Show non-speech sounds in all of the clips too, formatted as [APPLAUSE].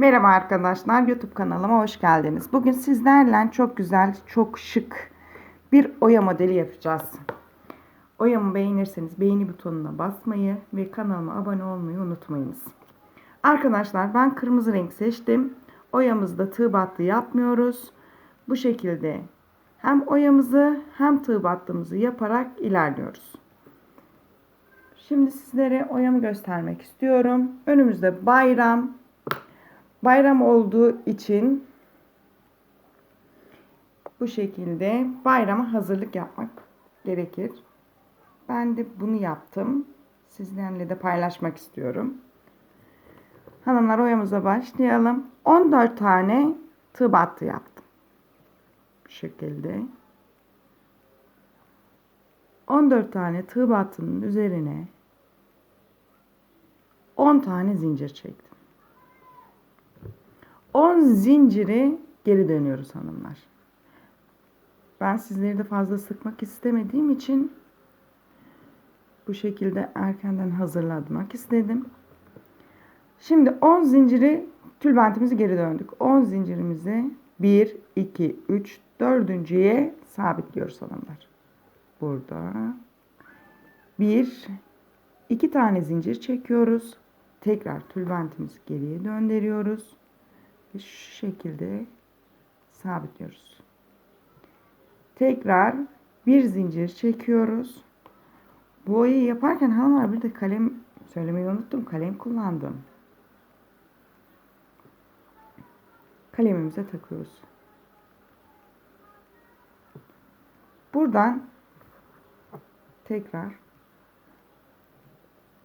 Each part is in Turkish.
Merhaba arkadaşlar, YouTube kanalıma hoş geldiniz. Bugün sizlerle çok güzel, çok şık bir oya modeli yapacağız. Oyamı beğenirseniz beğeni butonuna basmayı ve kanalıma abone olmayı unutmayınız. Arkadaşlar ben kırmızı renk seçtim. Oyamızda tığ battı yapmıyoruz. Bu şekilde hem oyamızı hem tığ battığımızı yaparak ilerliyoruz. Şimdi sizlere oyamı göstermek istiyorum. Önümüzde bayram, Bayram olduğu için bu şekilde bayrama hazırlık yapmak gerekir. Ben de bunu yaptım. Sizlerle de paylaşmak istiyorum. Hanımlar oyamıza başlayalım. 14 tane tığ battı yaptım. Bu şekilde. 14 tane tığ battının üzerine 10 tane zincir çektim. 10 zinciri geri dönüyoruz hanımlar. Ben sizleri de fazla sıkmak istemediğim için bu şekilde erkenden hazırlamak istedim. Şimdi 10 zinciri tülbentimizi geri döndük. 10 zincirimizi 1, 2, 3, 4.ye sabitliyoruz hanımlar. Burada 1, 2 tane zincir çekiyoruz. Tekrar tülbentimizi geriye döndürüyoruz şu şekilde sabitliyoruz. Tekrar bir zincir çekiyoruz. Boyayı yaparken hanımlar bir de kalem söylemeyi unuttum. Kalem kullandım. Kalemimize takıyoruz. Buradan tekrar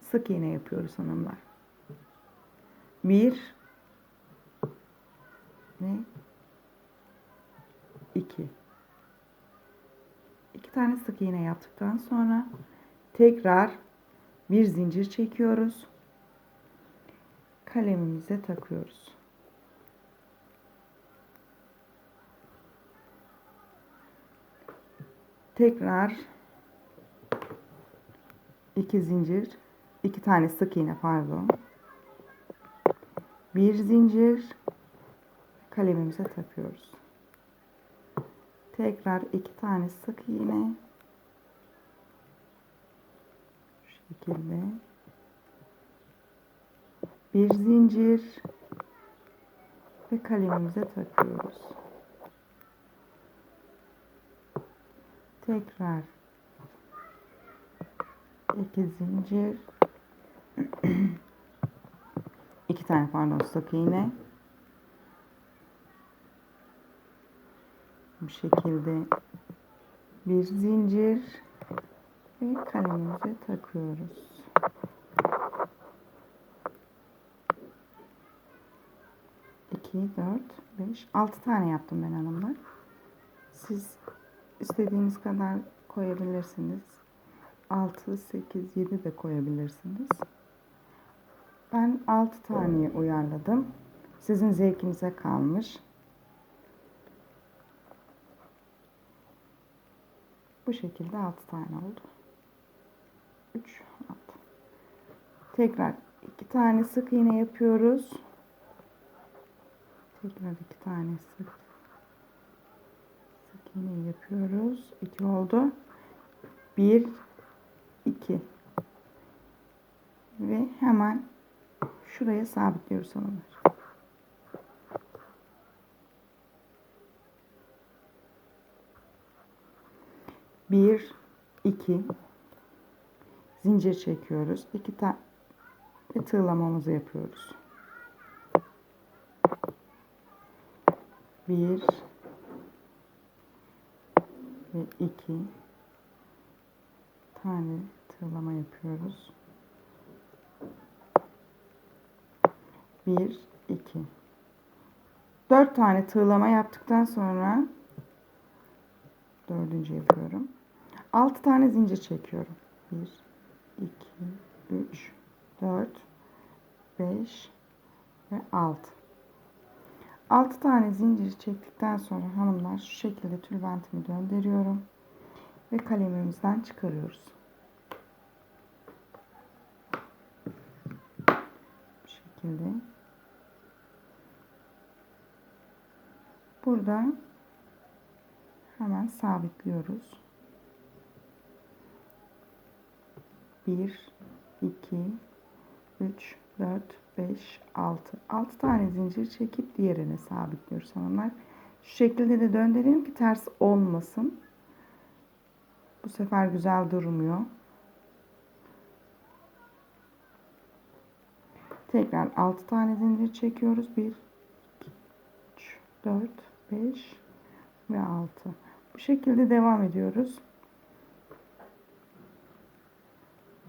sık iğne yapıyoruz hanımlar. 1 2 2 tane sık iğne yaptıktan sonra tekrar bir zincir çekiyoruz. Kalemimize takıyoruz. Tekrar iki zincir, iki tane sık iğne pardon. Bir zincir, kalemimize takıyoruz. Tekrar iki tane sık iğne. Şu şekilde. Bir zincir ve kalemimize takıyoruz. Tekrar iki zincir [CLEARS THROAT] iki tane pardon sık iğne bu şekilde bir zincir ve kalemimize takıyoruz. İki, dört, beş, altı tane yaptım ben hanımlar. Siz istediğiniz kadar koyabilirsiniz. 6, 8, 7 de koyabilirsiniz. Ben 6 taneye uyarladım. Sizin zevkinize kalmış. Bu şekilde 6 tane oldu. 3 6. Tekrar 2 tane sık iğne yapıyoruz. Tekrar 2 tane sık sık iğne yapıyoruz. 2 oldu. 1 2 ve hemen şuraya sabitliyoruz hanımlar. 1 2 zincir çekiyoruz. 2 tane tığlamamızı yapıyoruz. 1 ve 2 tane tığlama yapıyoruz. 1 2 4 tane tığlama yaptıktan sonra dördüncü yapıyorum. 6 tane zincir çekiyorum. 1 2 3 4 5 ve 6 6 tane zincir çektikten sonra hanımlar şu şekilde tülbentimi döndürüyorum ve kalemimizden çıkarıyoruz. Bu şekilde Burada hemen sabitliyoruz. 1 2 3 4 5 6 6 tane zincir çekip diğerine sabitliyoruz hanımlar. Şu şekilde de döndürelim ki ters olmasın. Bu sefer güzel durmuyor. Tekrar 6 tane zincir çekiyoruz. 1 2 3 4 5 ve 6. Bu şekilde devam ediyoruz.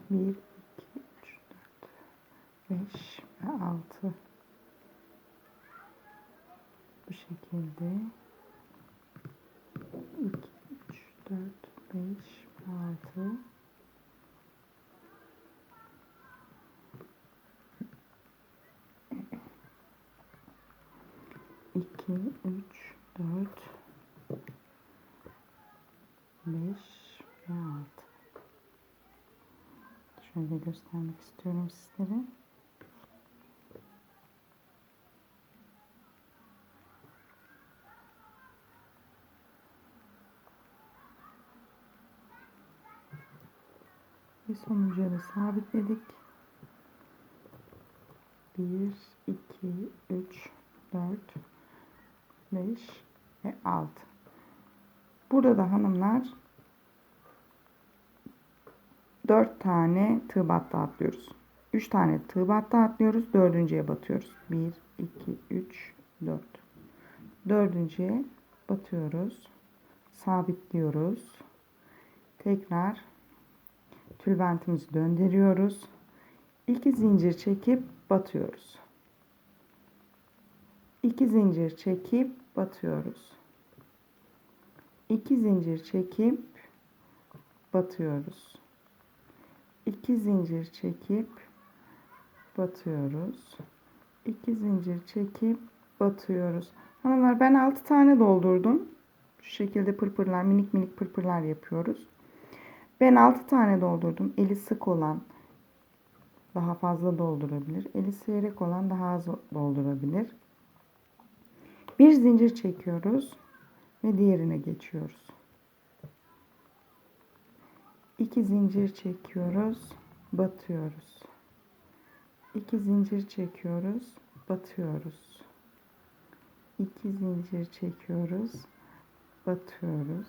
1 2 3 4 5 ve 6 bu şekilde. 2 3 4 5 6 2 3 4 5 ve 6 Şöyle göstermek istiyorum sizlere. Ve sonuncuya da sabitledik. 1, 2, 3, 4, 5 ve 6. Burada da hanımlar 4 tane tığ battı atlıyoruz. 3 tane tığ battı atlıyoruz. Dördüncüye batıyoruz. 1, 2, 3, 4. Dördüncüye batıyoruz. Sabitliyoruz. Tekrar tülbentimizi döndürüyoruz. 2 zincir çekip batıyoruz. 2 zincir çekip batıyoruz. 2 zincir çekip batıyoruz. 2 zincir çekip batıyoruz. 2 zincir çekip batıyoruz. Hanımlar ben 6 tane doldurdum. Şu şekilde pırpırlar minik minik pırpırlar yapıyoruz. Ben 6 tane doldurdum. Eli sık olan daha fazla doldurabilir. Eli seyrek olan daha az doldurabilir. Bir zincir çekiyoruz ve diğerine geçiyoruz. 2 zincir çekiyoruz, batıyoruz. 2 zincir çekiyoruz, batıyoruz. 2 zincir çekiyoruz, batıyoruz.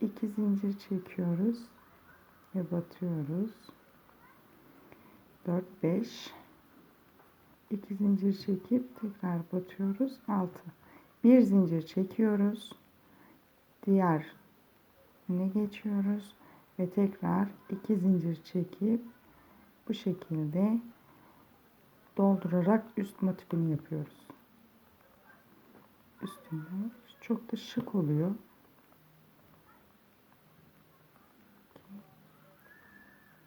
2 zincir çekiyoruz ve batıyoruz. 4 5 2 zincir çekip tekrar batıyoruz. 6 bir zincir çekiyoruz. Diğer ne geçiyoruz ve tekrar iki zincir çekip bu şekilde doldurarak üst motifini yapıyoruz. Üstünde çok da şık oluyor.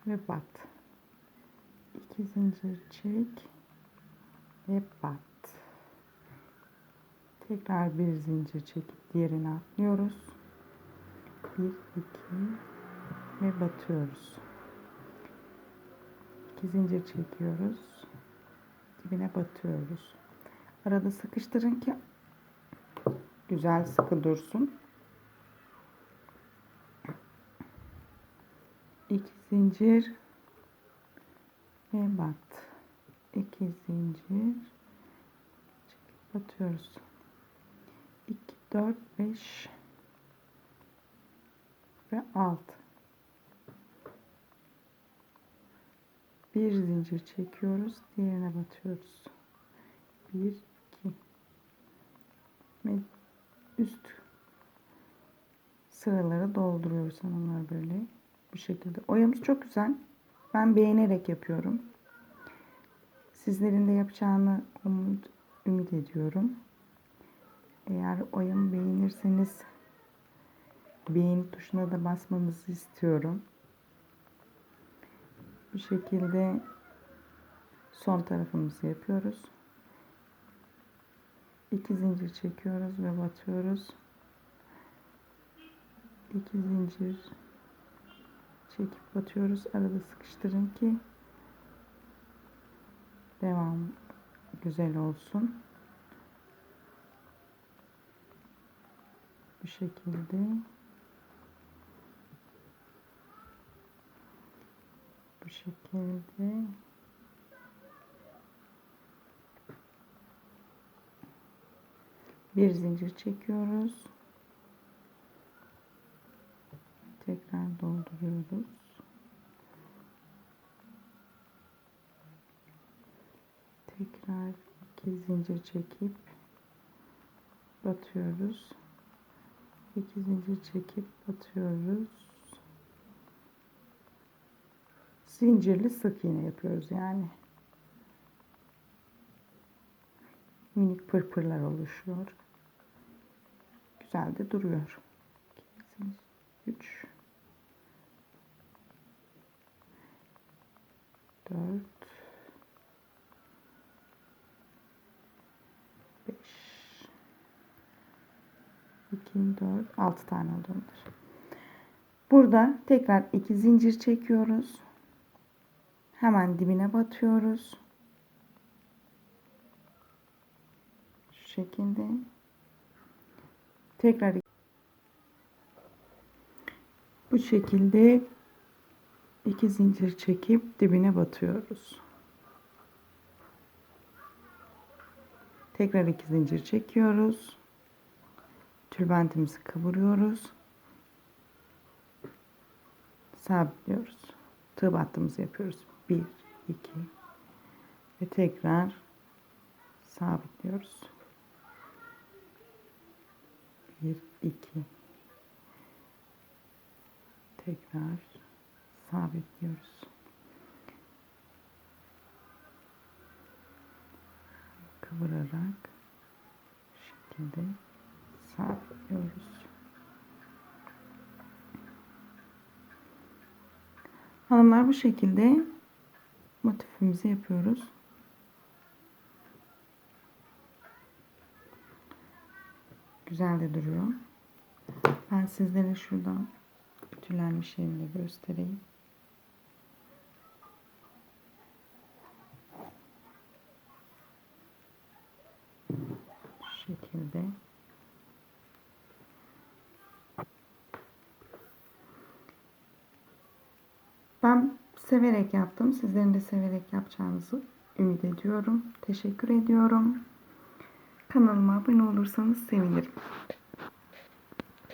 Ve bat. İki zincir çek ve bat. Tekrar bir zincir çekip diğerini atlıyoruz. Bir, iki ve batıyoruz. İki zincir çekiyoruz. Dibine batıyoruz. Arada sıkıştırın ki güzel sıkı dursun. İki zincir ve bat. İki zincir çekip batıyoruz. 2 4 5 ve 6 bir zincir çekiyoruz diğerine batıyoruz. 1 2 ve üst sıraları dolduruyoruz hanımlar böyle. Bu şekilde. Oyamız çok güzel. Ben beğenerek yapıyorum. Sizlerin de yapacağını umut, ümit ediyorum eğer oyamı beğenirseniz beğeni tuşuna da basmanızı istiyorum. Bu şekilde son tarafımızı yapıyoruz. İki zincir çekiyoruz ve batıyoruz. İki zincir çekip batıyoruz. Arada sıkıştırın ki devam güzel olsun. Şekilde. Bu şekilde. Bir zincir çekiyoruz. Tekrar dolduruyoruz. Tekrar iki zincir çekip batıyoruz. İki zincir çekip batıyoruz. Zincirli sık iğne yapıyoruz yani. Minik pırpırlar oluşuyor. Güzel de duruyor. 3 4 5 2 4 6 tane olduğundur. Burada tekrar iki zincir çekiyoruz. Hemen dibine batıyoruz. Şu şekilde. Tekrar bu şekilde iki zincir çekip dibine batıyoruz. Tekrar iki zincir çekiyoruz. Tülbentimizi kavuruyoruz. Sabitliyoruz. Tığ battığımızı yapıyoruz. 1 2 ve tekrar sabitliyoruz. 1 2 tekrar sabitliyoruz. Kıvırarak şekilde sabitliyoruz. Hanımlar bu şekilde motifimizi yapıyoruz. Güzel de duruyor. Ben sizlere şuradan ütülenmiş yerini göstereyim. Şu şekilde. Ben severek yaptım. Sizlerin de severek yapacağınızı ümit ediyorum. Teşekkür ediyorum. Kanalıma abone olursanız sevinirim.